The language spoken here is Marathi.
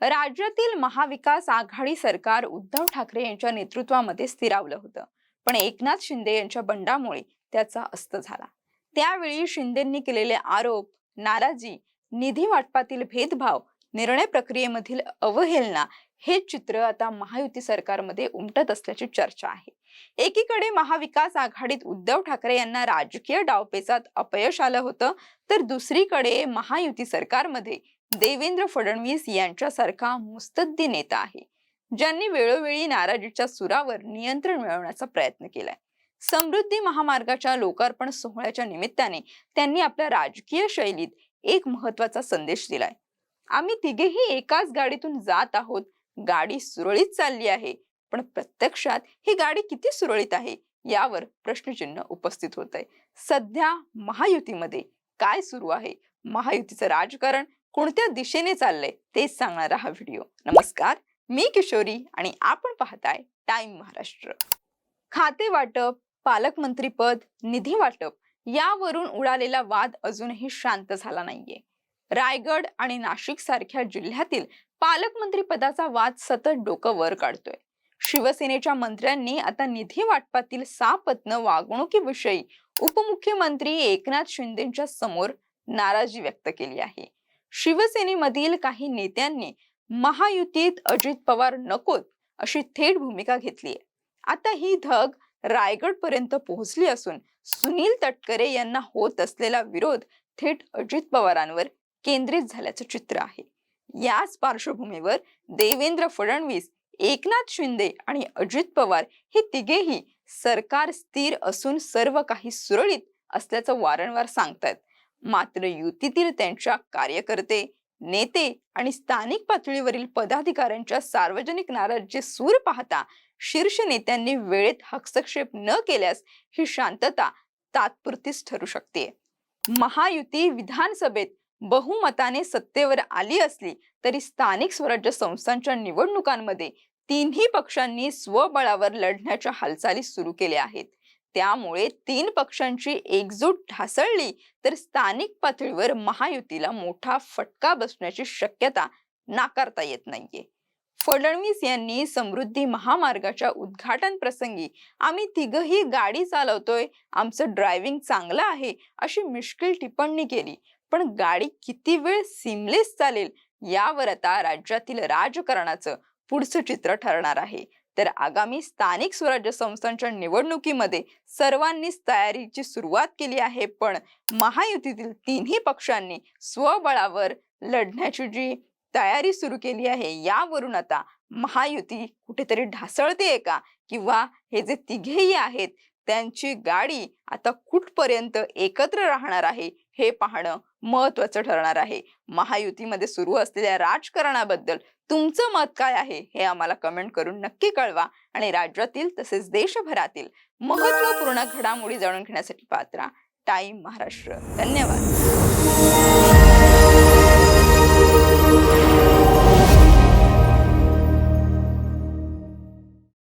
राज्यातील महाविकास आघाडी सरकार उद्धव ठाकरे यांच्या नेतृत्वामध्ये स्थिरावलं होतं. पण एकनाथ शिंदे यांच्या बंडामुळे त्याचा अस्त झाला. त्यावेळी शिंदेंनी केलेले आरोप नाराजी निधी वाटपातील भेदभाव निर्णय प्रक्रियेमधील अवहेलना हे चित्र आता महायुती सरकारमध्ये उमटत असल्याची चर्चा आहे. एकीकडे महाविकास आघाडीत उद्धव ठाकरे यांना राजकीय डावपेचात अपयश आलं होतं तर दुसरीकडे महायुती सरकारमध्ये देवेंद्र फडणवीस यांच्यासारखा मुस्तद्दी नेता आहे ज्यांनी वेळोवेळी नाराजीच्या सुरावर नियंत्रण मिळवण्याचा प्रयत्न केलाय. समृद्धी महामार्गाच्या लोकार्पण सोहळ्याच्या निमित्ताने त्यांनी आपल्या राजकीय शैलीत एक महत्त्वाचा संदेश दिलाय. आम्ही तिघेही एकाच गाडीतून जात आहोत. गाडी सुरळीत चालली आहे पण प्रत्यक्षात ही गाडी किती सुरळीत आहे यावर प्रश्नचिन्ह उपस्थित होत आहे सध्या महायुतीमध्ये काय सुरू आहे? महायुतीचं राजकारण कोणत्या दिशेने चाललंय तेच सांगणारा हा व्हिडिओ. नमस्कार मी किशोरी आणि आपण पाहताय टाइम महाराष्ट्र. खाते वाटप पालकमंत्रीपद निधी वाटप यावरून उडालेला वाद अजूनही शांत झाला नाहीये. रायगड आणि नाशिक सारख्या जिल्ह्यातील पालकमंत्री पदाचा वाद सतत डोकं वर काढतोय. शिवसेनेच्या मंत्र्यांनी आता निधी वाटपातील सापत्न वागणुकीविषयी उपमुख्यमंत्री एकनाथ शिंदेच्या समोर नाराजी व्यक्त केली आहे. शिवसेनेमधील काही नेत्यांनी महायुतीत अजित पवार नकोत अशी थेट भूमिका घेतली आहे आता ही धग रायगड पर्यंत पोहोचली असून सुनील तटकरे यांना होत असलेला विरोध थेट अजित पवारांवर केंद्रित झाल्याचं चित्र आहे. याच पार्श्वभूमीवर देवेंद्र फडणवीस एकनाथ शिंदे आणि अजित पवार हे तिघेही सरकार स्थिर असून सर्व काही सुरळीत असल्याचं वारंवार सांगतात मात्र युतीतील त्यांच्या कार्यकर्ते नेते आणि स्थानिक पातळीवरील पदाधिकाऱ्यांच्या सार्वजनिक नाराजीचे सूर पाहता शीर्ष नेत्यांनी वेळेत हस्तक्षेप न केल्यास ही शांतता तात्पुरतीच ठरू शकते. महायुती विधानसभेत बहुमताने सत्तेवर आली असली तरी स्थानिक स्वराज्य संस्थांच्या निवडणुकांमध्ये तिन्ही पक्षांनी स्वबळावर लढण्याच्या हालचाली सुरू केल्या आहेत. त्यामुळे तीन पक्षांची एकजूट ढासळली तर स्थानिक पातळीवर महायुतीला मोठा फटका बसण्याची शक्यता नाकारता येत नाहीये. फडणवीस यांनी समृद्धी महामार्गाच्या उद्घाटन प्रसंगी आम्ही तिघही गाडी चालवतोय आमचं ड्रायव्हिंग चांगलं आहे अशी मिश्किल टिप्पणी केली. पण गाडी किती वेळ सिमलेस चालेल यावर आता राज्यातील राजकारणाचं पुढचं चित्र ठरणार आहे. तर आगामी स्थानिक स्वराज्य संस्थांच्या निवडणुकीमध्ये सर्वांनीच तयारीची सुरुवात केली आहे. पण महायुतीतील तिन्ही पक्षांनी स्वबळावर लढण्याची जी तयारी सुरू केली आहे यावरून आता महायुती कुठेतरी ढासळते का? किंवा हे जे तिघेही आहेत त्यांची गाडी आता कुठपर्यंत एकत्र राहणार आहे हे पाहणं महत्वाचं ठरणार आहे. महायुतीमध्ये सुरू असलेल्या राजकारणाबद्दल तुमचं मत काय आहे हे आम्हाला कमेंट करून नक्की कळवा आणि राज्यातील तसेच देशभरातील महत्त्वपूर्ण घडामोडी जाणून घेण्यासाठी पात्रा टाइम महाराष्ट्र. धन्यवाद.